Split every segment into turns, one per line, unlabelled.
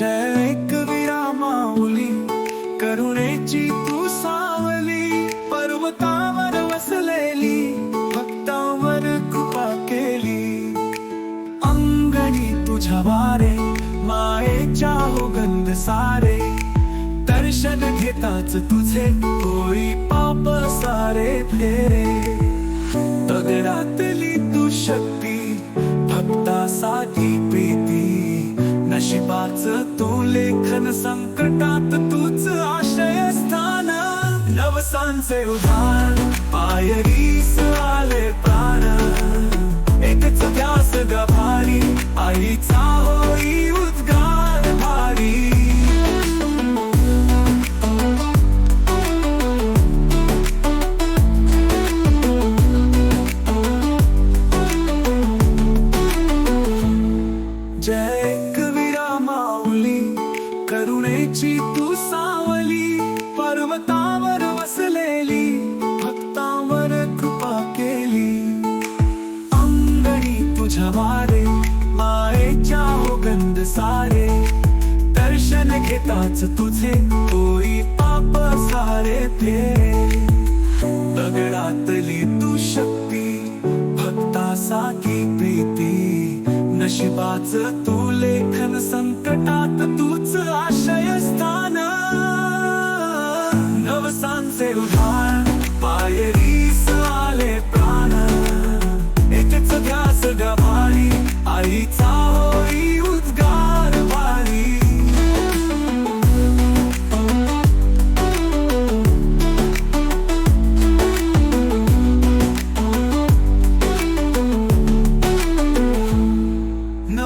जय एक विरामाऊली करुणेची तू सावली पर्वतावर वसलेली भक्तावर कृपा केली. अंगणी तुझ्या वारे मायेच्या हो गंध सारे. दर्शन घेताच तुझे होई पाप सारे फेरे. तगरातली तू शक्ती भक्तासाठी नशिबाच तू लेखन संकटात तूच आशय स्थान नवसांचे उधार पायरीस आले करुणेची तू सावली पर्वतावर वसलेली भक्तावर कृपा केली. अंगणी तुझ्या वारे मायेच्या हो गंध सारे. दर्शन घेताच तुझे कोई पाप सारे ते. दगडातली तू शक्ती भक्तासाठी प्रीती नशिबाच तू लेखन संकटात तूच आशय स्थान नवसांचे उभार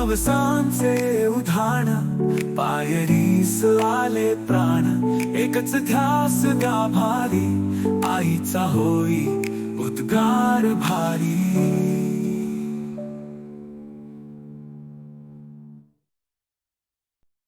नवसांचे उधाण पायरीस आले प्राण एकच ध्यास गाभारी आईचा होई उद्गार भारी.